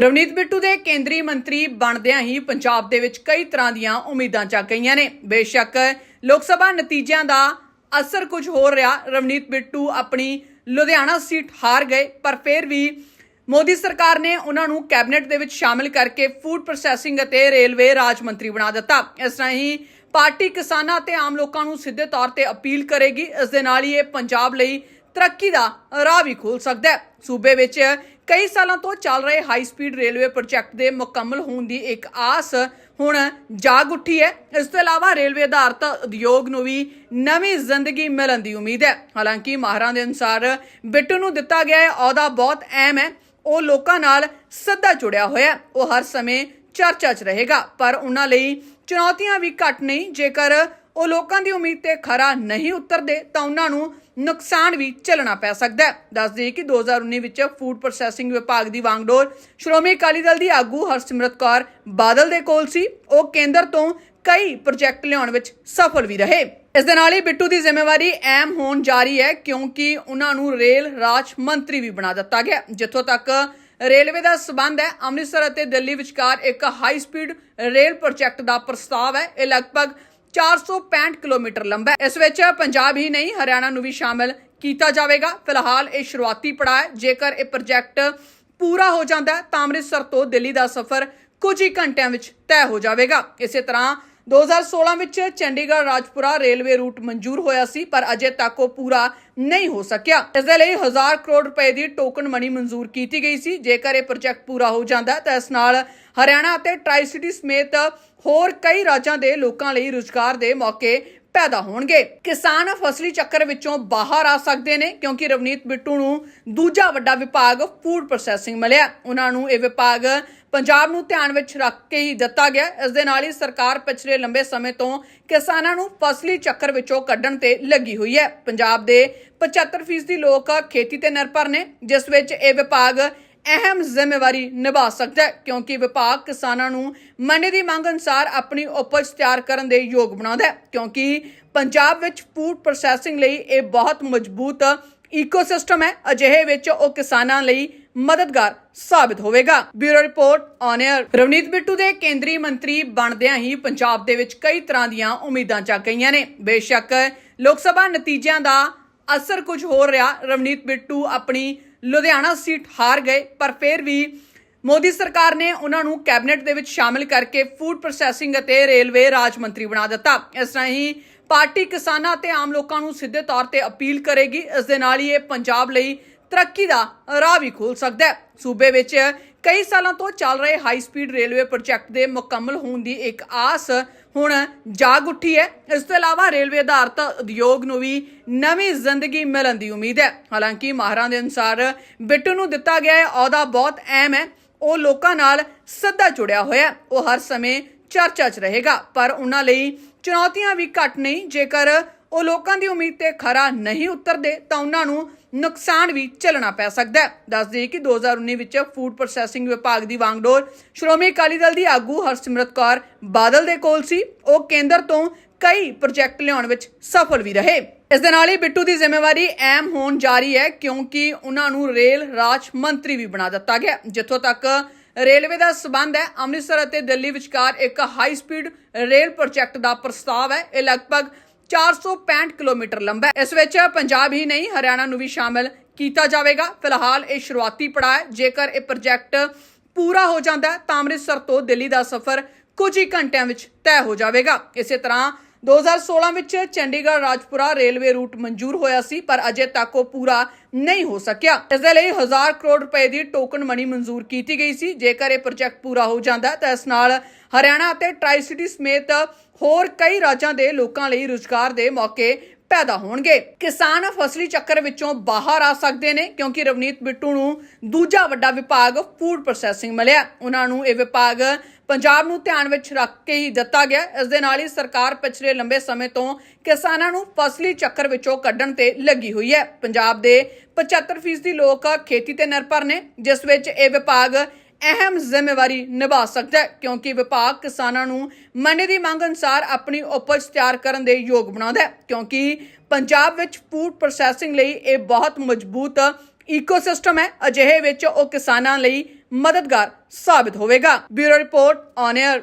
ਰਵਨੀਤ ਬਿੱਟੂ ਦੇ ਕੇਂਦਰੀ ਮੰਤਰੀ ਬਣਦਿਆਂ ਹੀ ਪੰਜਾਬ ਦੇ ਵਿੱਚ ਕਈ ਤਰ੍ਹਾਂ ਦੀਆਂ ਉਮੀਦਾਂ ਚੱਕ ਗਈਆਂ ਨੇ। ਬੇਸ਼ੱਕ ਲੋਕ ਸਭਾ ਨਤੀਜਿਆਂ ਦਾ ਅਸਰ ਕੁਝ ਹੋਰ ਰਿਹਾ। ਰਵਨੀਤ ਬਿੱਟੂ ਆਪਣੀ ਲੁਧਿਆਣਾ ਸੀਟ ਹਾਰ ਗਏ, ਪਰ ਫਿਰ ਵੀ ਮੋਦੀ ਸਰਕਾਰ ਨੇ ਉਹਨਾਂ ਨੂੰ ਕੈਬਨਿਟ ਦੇ ਵਿੱਚ ਸ਼ਾਮਿਲ ਕਰਕੇ ਫੂਡ ਪ੍ਰੋਸੈਸਿੰਗ ਅਤੇ ਰੇਲਵੇ ਰਾਜ ਮੰਤਰੀ ਬਣਾ ਦਿੱਤਾ। ਇਸ ਤਰ੍ਹਾਂ ਹੀ ਪਾਰਟੀ ਕਿਸਾਨਾਂ ਅਤੇ ਆਮ ਲੋਕਾਂ ਨੂੰ ਸਿੱਧੇ ਤੌਰ ਤੇ ਅਪੀਲ ਕਰੇਗੀ। ਇਸ ਦੇ ਨਾਲ ਹੀ ਇਹ ਪੰਜਾਬ ਲਈ ਤਰੱਕੀ ਦਾ ਰਾਹ ਵੀ ਖੋਲ ਸਕਦਾ ਹੈ। ਸੂਬੇ ਵਿੱਚ ਕਈ ਸਾਲਾਂ ਤੋਂ ਚੱਲ ਰਹੇ ਹਾਈ ਸਪੀਡ ਰੇਲਵੇ ਪ੍ਰੋਜੈਕਟ ਦੇ ਮੁਕੰਮਲ ਹੋਣ ਦੀ ਇੱਕ ਆਸ ਹੁਣ ਜਾਗ ਉੱਠੀ ਹੈ। ਇਸ ਤੋਂ ਇਲਾਵਾ ਰੇਲਵੇ ਆਧਾਰਿਤ ਉਦਯੋਗ ਨੂੰ ਵੀ ਨਵੀਂ ਜ਼ਿੰਦਗੀ ਮਿਲਣ ਦੀ ਉਮੀਦ ਹੈ। ਹਾਲਾਂਕਿ ਮਾਹਰਾਂ ਦੇ ਅਨੁਸਾਰ ਬਿੱਟੂ ਨੂੰ ਦਿੱਤਾ ਗਿਆ ਇਹ ਅਹੁਦਾ ਬਹੁਤ ਅਹਿਮ ਹੈ। ਉਹ ਲੋਕਾਂ ਨਾਲ ਸਿੱਧਾ ਜੁੜਿਆ ਹੋਇਆ ਉਹ ਹਰ ਸਮੇਂ ਚਰਚਾ 'ਚ ਰਹੇਗਾ। ਪਰ ਉਹਨਾਂ ਲਈ ਚੁਣੌਤੀਆਂ ਵੀ ਘੱਟ ਨਹੀਂ। ਜੇਕਰ ਉਹ ਲੋਕਾਂ ਦੀ ਉਮੀਦ ਤੇ ਖਰਾ ਨਹੀਂ ਉਤਰਦੇ ਤਾਂ ਉਹਨਾਂ ਨੂੰ ਨੁਕਸਾਨ ਵੀ ਝੱਲਣਾ ਪੈ ਸਕਦਾ ਹੈ। ਦੱਸ ਦਈਏ ਕਿ 2019 ਵਿੱਚ ਫੂਡ ਪ੍ਰੋਸੈਸਿੰਗ ਵਿਭਾਗ ਦੀ ਵਾਂਗਡੋਰ ਸ਼੍ਰੋਮਣੀ ਅਕਾਲੀ ਦਲ ਦੀ ਆਗੂ ਹਰਸਿਮਰਤ ਕੌਰ ਬਾਦਲ ਦੇ ਕੋਲ ਸੀ। ਉਹ ਕੇਂਦਰ ਤੋਂ ਕਈ ਪ੍ਰੋਜੈਕਟ ਲਿਆਉਣ ਵਿੱਚ ਸਫਲ ਵੀ ਰਹੇ। ਇਸ ਦੇ ਨਾਲ ਹੀ ਬਿੱਟੂ ਦੀ ਜ਼ਿੰਮੇਵਾਰੀ ਅਹਿਮ ਹੋਣ ਜਾ ਰਹੀ ਹੈ ਕਿਉਂਕਿ ਉਹਨਾਂ ਨੂੰ ਰੇਲ ਰਾਜ ਮੰਤਰੀ ਵੀ ਬਣਾ ਦਿੱਤਾ ਗਿਆ। ਜਿੱਥੋਂ ਤੱਕ ਰੇਲਵੇ ਦਾ ਸਬੰਧ ਹੈ, ਅੰਮ੍ਰਿਤਸਰ ਅਤੇ ਦਿੱਲੀ ਵਿਚਕਾਰ ਇੱਕ ਹਾਈ ਸਪੀਡ ਰੇਲ ਪ੍ਰੋਜੈਕਟ ਦਾ ਪ੍ਰਸਤਾਵ ਹੈ। ਇਹ ਲਗਭਗ 465 ਕਿਲੋਮੀਟਰ ਲੰਬਾ ਹੈ। ਇਸ ਵਿੱਚ ਪੰਜਾਬ ਹੀ ਨਹੀਂ, ਹਰਿਆਣਾ ਨੂੰ ਵੀ ਸ਼ਾਮਲ ਕੀਤਾ ਜਾਵੇਗਾ। ਫਿਲਹਾਲ ਇਹ ਸ਼ੁਰੂਆਤੀ ਪੜਾਅ ਹੈ। ਜੇਕਰ ਇਹ ਪ੍ਰੋਜੈਕਟ ਪੂਰਾ ਹੋ ਜਾਂਦਾ ਹੈ, ਤਾਂ ਅੰਮ੍ਰਿਤਸਰ ਤੋਂ ਦਿੱਲੀ ਦਾ ਸਫ਼ਰ ਕੁਝ ਹੀ ਘੰਟਿਆਂ ਵਿੱਚ ਤੈਅ ਹੋ ਜਾਵੇਗਾ। ਇਸੇ ਤਰ੍ਹਾਂ 2016 ਵਿੱਚ ਚੰਡੀਗੜ੍ਹ ਰਾਜਪੁਰਾ ਰੇਲਵੇ ਰੂਟ ਮਨਜ਼ੂਰ ਹੋਇਆ ਸੀ, ਪਰ ਅਜੇ ਤੱਕ ਉਹ ਪੂਰਾ ਨਹੀਂ ਹੋ ਸਕਿਆ। ਇਸ ਦੇ ਲਈ 1000 ਕਰੋੜ ਰੁਪਏ ਦੀ ਟੋਕਨ ਮਨੀ ਮਨਜ਼ੂਰ ਕੀਤੀ ਗਈ ਸੀ। ਜੇਕਰ ਇਹ ਪ੍ਰੋਜੈਕਟ ਪੂਰਾ ਹੋ ਜਾਂਦਾ ਤਾਂ ਇਸ ਨਾਲ ਹਰਿਆਣਾ ਅਤੇ ਟ੍ਰਾਈ ਸਿਟੀ ਸਮੇਤ ਹੋਰ ਕਈ ਰਾਜਾਂ ਦੇ ਲੋਕਾਂ ਲਈ ਰੁਜ਼ਗਾਰ ਦੇ ਮੌਕੇ ਪੈਦਾ ਹੋਣਗੇ। ਕਿਸਾਨ ਫਸਲੀ ਚੱਕਰ ਵਿੱਚੋਂ ਬਾਹਰ ਆ ਸਕਦੇ ਨੇ, ਕਿਉਂਕਿ ਰਵਨੀਤ ਬਿੱਟੂ ਨੂੰ ਦੂਜਾ ਵੱਡਾ ਵਿਭਾਗ ਫੂਡ ਪ੍ਰੋਸੈਸਿੰਗ ਮਿਲਿਆ। ਉਹਨਾਂ ਨੂੰ ਇਹ ਵਿਭਾਗ ਪੰਜਾਬ ਨੂੰ ਧਿਆਨ ਵਿੱਚ ਰੱਖ ਕੇ ਹੀ ਦਿੱਤਾ ਗਿਆ। ਇਸ ਦੇ ਨਾਲ ਹੀ ਸਰਕਾਰ ਪਿਛਲੇ ਲੰਬੇ ਸਮੇਂ ਤੋਂ ਕਿਸਾਨਾਂ ਨੂੰ ਫਸਲੀ ਚੱਕਰ ਵਿੱਚੋਂ ਕੱਢਣ ਤੇ ਲੱਗੀ ਹੋਈ ਹੈ। ਪੰਜਾਬ ਦੇ 75% ਲੋਕ ਖੇਤੀ ਤੇ ਨਿਰਭਰ ਨੇ, ਜਿਸ ਵਿੱਚ ਇਹ ਵਿਭਾਗ ਅਹਿਮ ਜ਼ਿੰਮੇਵਾਰੀ ਨਿਭਾ ਸਕਦਾ ਹੈ, ਕਿਉਂਕਿ ਵਿਭਾਗ ਕਿਸਾਨਾਂ ਨੂੰ ਮੰਡੀ ਦੀ ਮੰਗ ਅਨੁਸਾਰ ਆਪਣੀ ਉਪਜ ਤਿਆਰ ਕਰਨ ਦੇ ਯੋਗ ਬਣਾਉਂਦਾ ਹੈ, ਕਿਉਂਕਿ ਪੰਜਾਬ ਵਿੱਚ ਫੂਡ ਪ੍ਰੋਸੈਸਿੰਗ ਲਈ ਇਹ ਬਹੁਤ ਮਜ਼ਬੂਤ ਇਕੋਸਿਸਟਮ ਹੈ, ਅਜਿਹੇ ਵਿੱਚ ਉਹ ਕਿਸਾਨਾਂ ਲਈ ਮਦਦਗਾਰ ਸਾਬਿਤ ਹੋਵੇਗਾ। Bureau report on air Ravneet Bittu ਦੇ ਕੇਂਦਰੀ ਮੰਤਰੀ ਬਣਦਿਆਂ ਹੀ ਪੰਜਾਬ ਦੇ ਵਿੱਚ ਕਈ ਤਰ੍ਹਾਂ ਦੀਆਂ ਉਮੀਦਾਂ ਚੱਕ ਗਈਆਂ ਨੇ। ਬੇਸ਼ੱਕ ਲੋਕ ਸਭਾ ਨਤੀਜਿਆਂ ਦਾ ਅਸਰ ਕੁਝ ਹੋਰ ਰਿਹਾ, ਰਵਨੀਤ ਬਿੱਟੂ ਆਪਣੀ ਲੁਧਿਆਣਾ ਸੀਟ ਹਾਰ ਗਏ, ਪਰ ਫਿਰ ਵੀ ਮੋਦੀ ਸਰਕਾਰ ਨੇ ਉਹਨਾਂ ਨੂੰ ਕੈਬਨਿਟ ਦੇ ਵਿੱਚ ਸ਼ਾਮਿਲ ਕਰਕੇ ਫੂਡ ਪ੍ਰੋਸੈਸਿੰਗ ਅਤੇ ਰੇਲਵੇ ਰਾਜ ਮੰਤਰੀ ਬਣਾ ਦਿੱਤਾ। ਇਸ ਤਰ੍ਹਾਂ ਹੀ ਪਾਰਟੀ ਕਿਸਾਨਾਂ ਅਤੇ ਆਮ ਲੋਕਾਂ ਨੂੰ ਸਿੱਧੇ ਤੌਰ ਤੇ ਅਪੀਲ ਕਰੇਗੀ। ਇਸ ਦੇ ਨਾਲ ਹੀ ਇਹ ਪੰਜਾਬ ਲਈ ਤਰੱਕੀ ਦਾ ਰਾਹ ਵੀ ਖੋਲ ਸਕਦਾ ਹੈ। ਸੂਬੇ ਵਿੱਚ ਕਈ ਸਾਲਾਂ ਤੋਂ ਚੱਲ ਰਹੇ ਹਾਈ ਸਪੀਡ ਰੇਲਵੇ ਪ੍ਰੋਜੈਕਟ ਦੇ ਮੁਕੰਮਲ ਹੋਣ ਦੀ ਇੱਕ ਆਸ ਹੁਣ ਜਾਗ ਉੱਠੀ ਹੈ। ਇਸ ਤੋਂ ਇਲਾਵਾ ਰੇਲਵੇ ਆਧਾਰਿਤ ਉਦਯੋਗ ਨੂੰ ਵੀ ਨਵੀਂ ਜ਼ਿੰਦਗੀ ਮਿਲਣ ਦੀ ਉਮੀਦ ਹੈ। ਹਾਲਾਂਕਿ ਮਾਹਰਾਂ ਦੇ ਅਨੁਸਾਰ ਬਿੱਟੂ ਨੂੰ ਦਿੱਤਾ ਗਿਆ ਇਹ ਅਹੁਦਾ ਬਹੁਤ ਅਹਿਮ ਹੈ। ਉਹ ਲੋਕਾਂ ਨਾਲ ਸਿੱਧਾ ਜੁੜਿਆ ਹੋਇਆ ਉਹ ਹਰ ਸਮੇਂ ਚਰਚਾ 'ਚ ਰਹੇਗਾ। ਪਰ ਉਹਨਾਂ ਲਈ ਚੁਣੌਤੀਆਂ ਵੀ ਘੱਟ ਨਹੀਂ। ਜੇਕਰ ਉਹ ਲੋਕਾਂ ਦੀ ਉਮੀਦ ਤੇ ਖਰਾ ਨਹੀਂ ਉਤਰਦੇ ਤਾਂ ਉਹਨਾਂ ਨੂੰ ਨੁਕਸਾਨ ਵੀ ਝੱਲਣਾ ਪੈ ਸਕਦਾ ਹੈ। ਦੱਸ ਦਈਏ ਕਿ 2019 ਵਿੱਚ ਫੂਡ ਪ੍ਰੋਸੈਸਿੰਗ ਵਿਭਾਗ ਦੀ ਵਾਂਗਡੋਰ ਸ਼੍ਰੋਮਣੀ ਅਕਾਲੀ ਦਲ ਦੀ ਆਗੂ ਹਰਸਿਮਰਤ ਕੌਰ ਬਾਦਲ ਦੇ ਕੋਲ ਸੀ। ਉਹ ਕੇਂਦਰ ਤੋਂ ਕਈ ਪ੍ਰੋਜੈਕਟ ਲਿਆਉਣ ਵਿੱਚ ਸਫਲ ਵੀ ਰਹੇ। ਇਸ ਦੇ ਨਾਲ ਹੀ ਬਿੱਟੂ ਦੀ ਜ਼ਿੰਮੇਵਾਰੀ ਅਹਿਮ ਹੋਣ ਜਾ ਰਹੀ ਹੈ ਕਿਉਂਕਿ ਉਹਨਾਂ ਨੂੰ ਰੇਲ ਰਾਜ ਮੰਤਰੀ ਵੀ ਬਣਾ ਦਿੱਤਾ ਗਿਆ ਜਿੱਥੋਂ ਤੱਕ ਰੇਲਵੇ ਦਾ ਸਬੰਧ ਹੈ, ਅੰਮ੍ਰਿਤਸਰ ਅਤੇ ਦਿੱਲੀ ਵਿਚਕਾਰ ਇੱਕ ਹਾਈ ਸਪੀਡ ਰੇਲ ਪ੍ਰੋਜੈਕਟ ਦਾ ਪ੍ਰਸਤਾਵ ਹੈ। ਇਹ ਲਗਭਗ 465 ਕਿਲੋਮੀਟਰ ਲੰਬਾ ਹੈ। ਇਸ ਵਿੱਚ ਪੰਜਾਬ ਹੀ ਨਹੀਂ, ਹਰਿਆਣਾ ਨੂੰ ਵੀ ਸ਼ਾਮਲ ਕੀਤਾ ਜਾਵੇਗਾ। ਫਿਲਹਾਲ ਇਹ ਸ਼ੁਰੂਆਤੀ ਪੜਾਅ ਹੈ। ਜੇਕਰ ਇਹ ਪ੍ਰੋਜੈਕਟ ਪੂਰਾ ਹੋ ਜਾਂਦਾ ਤਾਂ ਅੰਮ੍ਰਿਤਸਰ ਤੋਂ ਦਿੱਲੀ ਦਾ ਸਫ਼ਰ ਕੁਝ ਹੀ ਘੰਟਿਆਂ ਵਿੱਚ ਤੈਅ ਹੋ ਜਾਵੇਗਾ। ਇਸੇ ਤਰ੍ਹਾਂ 2016 ਵਿੱਚ ਚੰਡੀਗੜ੍ਹ ਰਾਜਪੁਰਾ ਰੇਲਵੇ ਰੂਟ ਮਨਜ਼ੂਰ ਹੋਇਆ ਸੀ, ਪਰ ਅਜੇ ਤੱਕ ਉਹ ਪੂਰਾ ਨਹੀਂ ਹੋ ਸਕਿਆ। ਇਸ ਦੇ ਲਈ 1000 ਕਰੋੜ ਰੁਪਏ ਦੀ ਟੋਕਨ ਮਨੀ ਮਨਜ਼ੂਰ ਕੀਤੀ ਗਈ ਸੀ। ਜੇਕਰ ਇਹ ਪ੍ਰੋਜੈਕਟ ਪੂਰਾ ਹੋ ਜਾਂਦਾ, ਤਾਂ ਇਸ ਨਾਲ ਹਰਿਆਣਾ ਅਤੇ ਟ੍ਰਾਈ ਸਿਟੀ ਸਮੇਤ ਹੋਰ ਕਈ ਰਾਜਾਂ ਦੇ ਲੋਕਾਂ ਲਈ ਰੁਜ਼ਗਾਰ ਦੇ ਮੌਕੇ ਪੈਦਾ ਹੋਣਗੇ। ਕਿਸਾਨ ਫਸਲੀ ਚੱਕਰ ਵਿੱਚੋਂ ਬਾਹਰ ਆ ਸਕਦੇ ਨੇ, ਕਿਉਂਕਿ ਰਵਨੀਤ ਬਿੱਟੂ ਨੂੰ ਦੂਜਾ ਵੱਡਾ ਵਿਭਾਗ ਫੂਡ ਪ੍ਰੋਸੈਸਿੰਗ ਮਿਲਿਆ। ਉਹਨਾਂ ਨੂੰ ਇਹ ਵਿਭਾਗ ਪੰਜਾਬ ਨੂੰ ਧਿਆਨ ਵਿੱਚ ਰੱਖ ਕੇ ਹੀ ਦਿੱਤਾ ਗਿਆ। ਇਸ ਦੇ ਨਾਲ ਹੀ ਸਰਕਾਰ ਪਿਛਲੇ ਲੰਬੇ ਸਮੇਂ ਤੋਂ ਕਿਸਾਨਾਂ ਨੂੰ ਫਸਲੀ ਚੱਕਰ ਵਿੱਚੋਂ ਕੱਢਣ ਤੇ ਲੱਗੀ ਹੋਈ ਹੈ। ਪੰਜਾਬ ਦੇ 75% ਲੋਕ ਖੇਤੀ ਤੇ ਨਿਰਭਰ ਨੇ, ਜਿਸ ਵਿੱਚ ਇਹ ਵਿਭਾਗ ਅਹਿਮ ਜ਼ਿੰਮੇਵਾਰੀ ਨਿਭਾ ਸਕਦਾ ਹੈ, ਕਿਉਂਕਿ ਵਿਭਾਗ ਕਿਸਾਨਾਂ ਨੂੰ ਮੰਡੀ ਦੀ ਮੰਗ ਅਨੁਸਾਰ ਆਪਣੀ ਉਪਜ ਤਿਆਰ ਕਰਨ ਦੇ ਯੋਗ ਬਣਾਉਂਦਾ ਹੈ, ਕਿਉਂਕਿ ਪੰਜਾਬ ਵਿੱਚ ਫੂਡ ਪ੍ਰੋਸੈਸਿੰਗ ਲਈ ਇਹ ਬਹੁਤ ਮਜ਼ਬੂਤ ਇਕੋਸਿਸਟਮ ਹੈ। ਅਜਿਹੇ ਵਿੱਚ ਉਹ ਕਿਸਾਨਾਂ ਲਈ ਮਦਦਗਾਰ ਸਾਬਿਤ ਹੋਵੇਗਾ। Bureau report on air